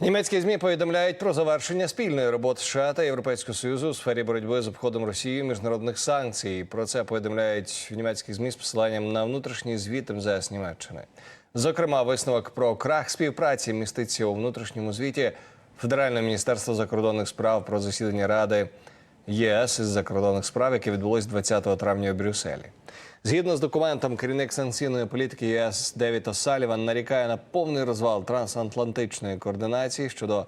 Німецькі змі повідомляють про завершення спільної роботи США та Європейського союзу у сфері боротьби з обходом Росії міжнародних санкцій. Про це повідомляють в німецьких змі з посиланням на внутрішній звіт МЗС Німеччини. Зокрема, висновок про крах співпраці міститься у внутрішньому звіті Федерального міністерства закордонних справ про засідання Ради ЄС із закордонних справ, яке відбулось 20 травня у Брюсселі. Згідно з документом, керівник санкційної політики ЄС Девід О'Саліван нарікає на повний розвал трансатлантичної координації щодо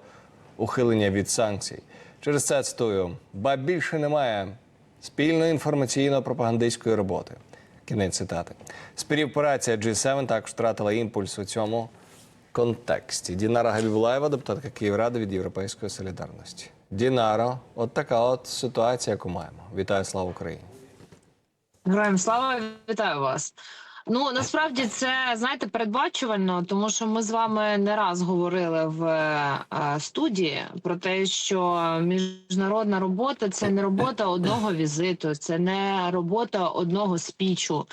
ухилення від санкцій. Через це цитую: ба більше немає спільної інформаційно-пропагандистської роботи. Кінець цитати. Співпраця G7 також втратила імпульс у цьому контексті. Дінара Габібулаєва, депутатка Київради від Європейської солідарності. Дінаро, от така от ситуація, яку маємо. Вітаю, слава Україні! Героям слава вітаю вас. Ну насправді це знаєте передбачувально, тому що ми з вами не раз говорили в е, студії про те, що міжнародна робота це не робота одного візиту, це не робота одного спічу.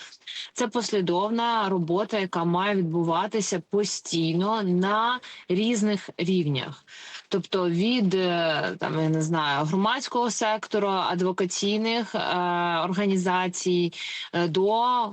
Це послідовна робота, яка має відбуватися постійно на різних рівнях. Тобто від е, там я не знаю громадського сектору, адвокаційних е, організацій е, до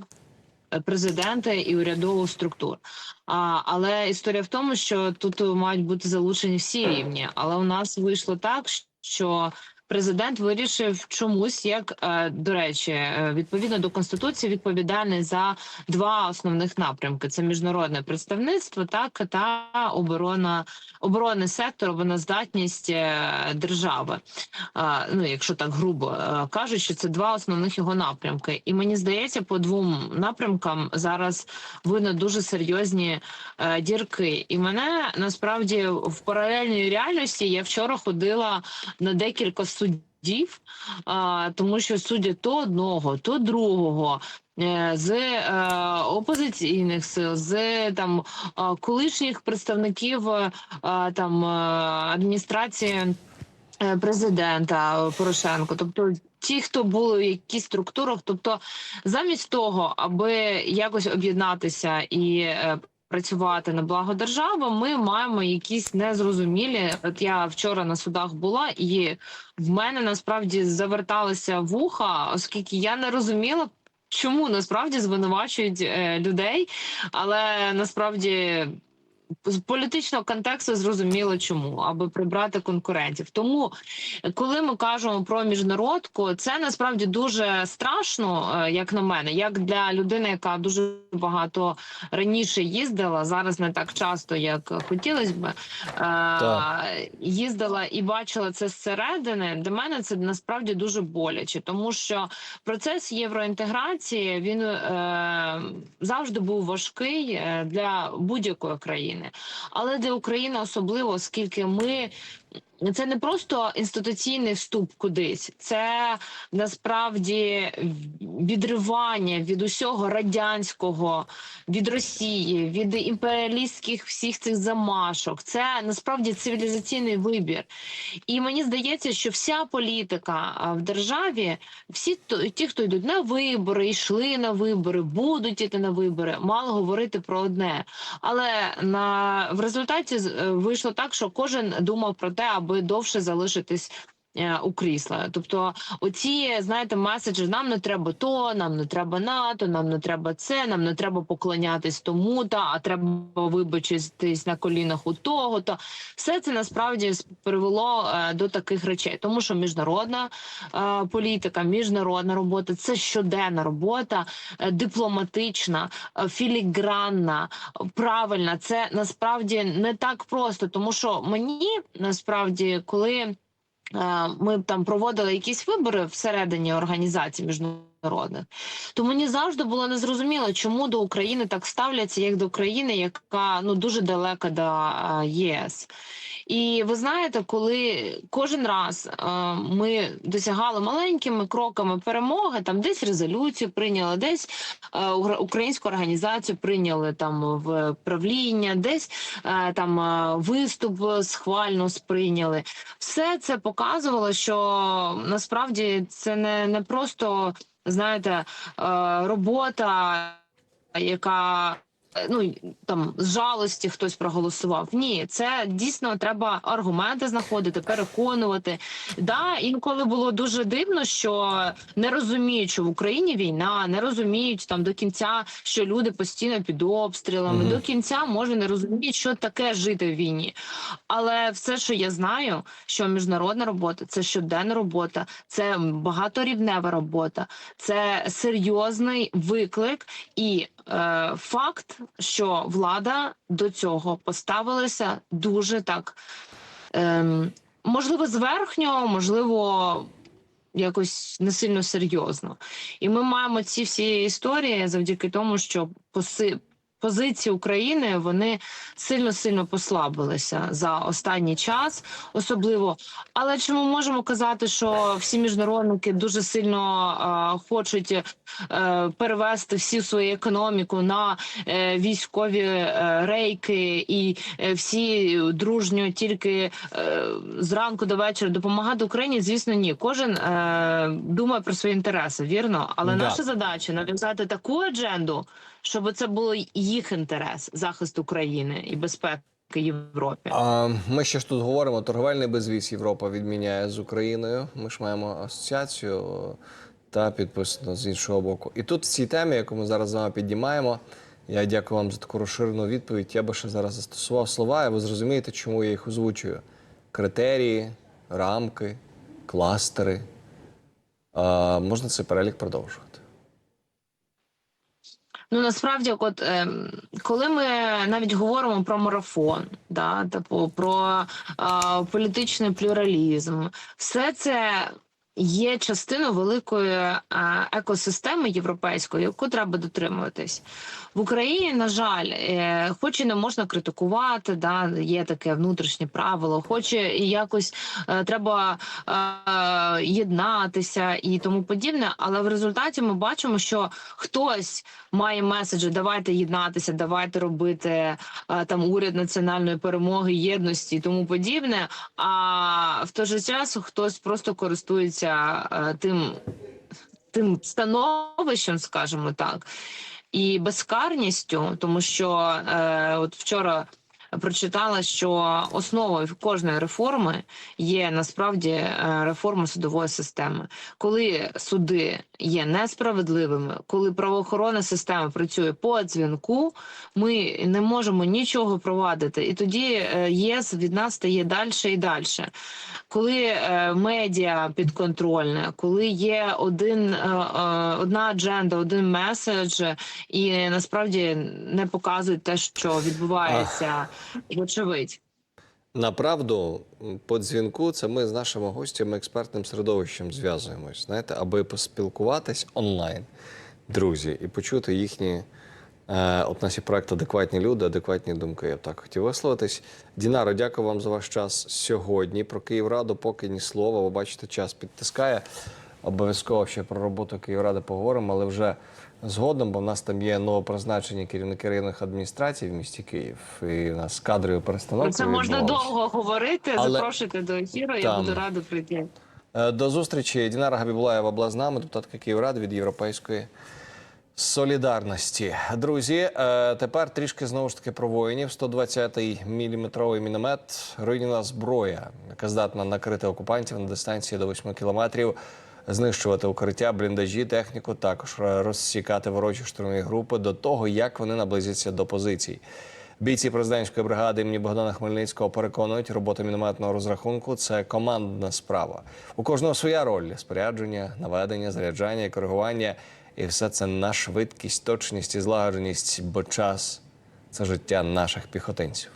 президента і урядових структур. А, але історія в тому, що тут мають бути залучені всі рівні. Але у нас вийшло так, що президент вирішив чомусь, як е, до речі, е, відповідно до конституції, відповідальний за два основних напрямки: це міжнародне представництво, так та оборона, оборонний сектор, обороноздатність е, держави. Ну, якщо так грубо кажучи, це два основних його напрямки. І мені здається, по двом напрямкам зараз видно дуже серйозні дірки. І мене насправді в паралельній реальності я вчора ходила на декілька суддів, тому що судять то одного, то другого. е, З е, опозиційних сил, з там колишніх представників е, там е, адміністрації е, президента Порошенко, тобто ті, хто були в якихось структурах, тобто замість того, аби якось об'єднатися і працювати на благо держави, ми маємо якісь незрозумілі. От я вчора на судах була, і в мене насправді заверталися вуха, оскільки я не розуміла. Чому насправді звинувачують е, людей, але насправді з політичного контексту зрозуміло, чому аби прибрати конкурентів. Тому, коли ми кажемо про міжнародку, це насправді дуже страшно, е, як на мене, як для людини, яка дуже багато раніше їздила, зараз не так часто, як хотілося б. Так. Е, їздила і бачила це зсередини. Для мене це насправді дуже боляче, тому що процес євроінтеграції він е, завжди був важкий для будь-якої країни, але для України особливо, оскільки ми. Це не просто інституційний вступ кудись, це насправді відривання від усього радянського, від Росії, від імперіалістських всіх цих замашок. Це насправді цивілізаційний вибір. І мені здається, що вся політика в державі, всі ті, хто йдуть на вибори, йшли на вибори, будуть іти на вибори, мали говорити про одне. Але на в результаті вийшло так, що кожен думав про те, аби довше залишитись. Е, У крісла, тобто, оці знаєте, меседжі нам не треба то, нам не треба НАТО, нам не треба це, нам не треба поклонятись тому, та а треба вибачитись на колінах у того. То все це насправді привело е, до таких речей, тому що міжнародна е, політика, міжнародна робота це щоденна робота, е, дипломатична, е, філігранна, правильна. Це насправді не так просто, тому що мені насправді, коли ми там проводили якісь вибори всередині організацій міжнародних, то мені завжди було незрозуміло, чому до України так ставляться, як до країни, яка ну дуже далека до ЄС. І ви знаєте, коли кожен раз е, ми досягали маленькими кроками перемоги, там десь резолюцію прийняли, десь е, українську організацію прийняли там в правління, десь е, там виступ схвально сприйняли. Все це показувало, що насправді це не, не просто знаєте е, робота, яка ну там з жалості хтось проголосував. Ні, це дійсно треба аргументи знаходити, переконувати. Да, інколи було дуже дивно, що не розуміють, що в Україні війна, не розуміють там до кінця, що люди постійно під обстрілами. Мгм. До кінця може не розуміють, що таке жити в війні. Але все, що я знаю, що міжнародна робота це щоденна робота, це багаторівнева робота, це серйозний виклик і е, факт, що влада до цього поставилася дуже так. Ем, можливо, зверхньо, можливо, якось не сильно серйозно. І ми маємо ці всі історії завдяки тому, що поси... позиції України вони сильно сильно послабилися за останній час, особливо. Але чи ми можемо казати, що всі міжнародники дуже сильно е, хочуть е, перевести всю свою економіку на е, військові е, рейки, і е, всі дружньо тільки е, зранку до вечора допомагати Україні? Звісно, ні. Кожен е, думає про свої інтереси, вірно. Але Да. наша задача нав'язати таку адженду, щоб це було їх інтерес, захист України і безпеки Європі. А, ми ще ж тут говоримо, торговельний безвіз Європа відміняє з Україною. Ми ж маємо асоціацію та підписано з іншого боку. І тут в цій темі, яку ми зараз з вами піднімаємо, я дякую вам за таку розширену відповідь. Я би ще зараз застосував слова, і ви зрозумієте, чому я їх озвучую: критерії, рамки, кластери. А, можна цей перелік продовжувати. Ну насправді, от е, коли ми навіть говоримо про марафон, да, типу про е, політичний плюралізм, все це є частиною великої е, екосистеми європейської, яку треба дотримуватись в Україні. На жаль, е, хоч і не можна критикувати, да, є таке внутрішнє правило, хоч і якось е, треба єднатися і тому подібне. Але в результаті ми бачимо, що хтось має меседжі: давайте єднатися, давайте робити там уряд національної перемоги, єдності і тому подібне. А в той же час хтось просто користується е, тим, тим становищем, скажімо так, і безкарністю, тому що е, от вчора. Прочитала, що основою кожної реформи є насправді е, реформа судової системи. Коли суди є несправедливими, коли правоохоронна система працює по дзвінку, ми не можемо нічого провадити, і тоді е, ЄС від нас стає далі і далі. Коли е, медіа підконтрольне, коли є один, одна адженда, один меседж, і насправді не показують те, що відбувається, вочевидь. Направду, по дзвінку, це ми з нашими гостями експертним середовищем зв'язуємось, знаєте, аби поспілкуватись онлайн, друзі, і почути їхні. Е, от наші проект адекватні люди, адекватні думки. Я б так хотів висловитись. Дінаро, дякую вам за ваш час сьогодні. Про Київраду поки ні слова. Ви бачите, час підтискає. Обов'язково ще про роботу Київради поговоримо, але вже згодом, бо в нас там є новопризначені керівники районних адміністрацій в місті Київ. І в нас кадрові перестановки. Про це можна довго говорити. Але Запрошуйте до ефіру. Я буду рада прийти. Е, До зустрічі. Дінара Габібулаєва була з нами, депутатка Київради від Європейської солідарності. Друзі, е, тепер трішки знову ж таки про воїнів. 120-й міліметровий міномет, руйнівна зброя, яка здатна накрити окупантів на дистанції до 8 кілометрів, знищувати укриття, бліндажі, техніку, також розсікати ворожі штурмові групи до того, як вони наблизяться до позицій. Бійці президентської бригади імені Богдана Хмельницького переконують, робота мінометного розрахунку це командна справа. У кожного своя роль спорядження, наведення, заряджання і коригування. І все це на швидкість, точність і злагодженість, бо час це життя наших піхотинців.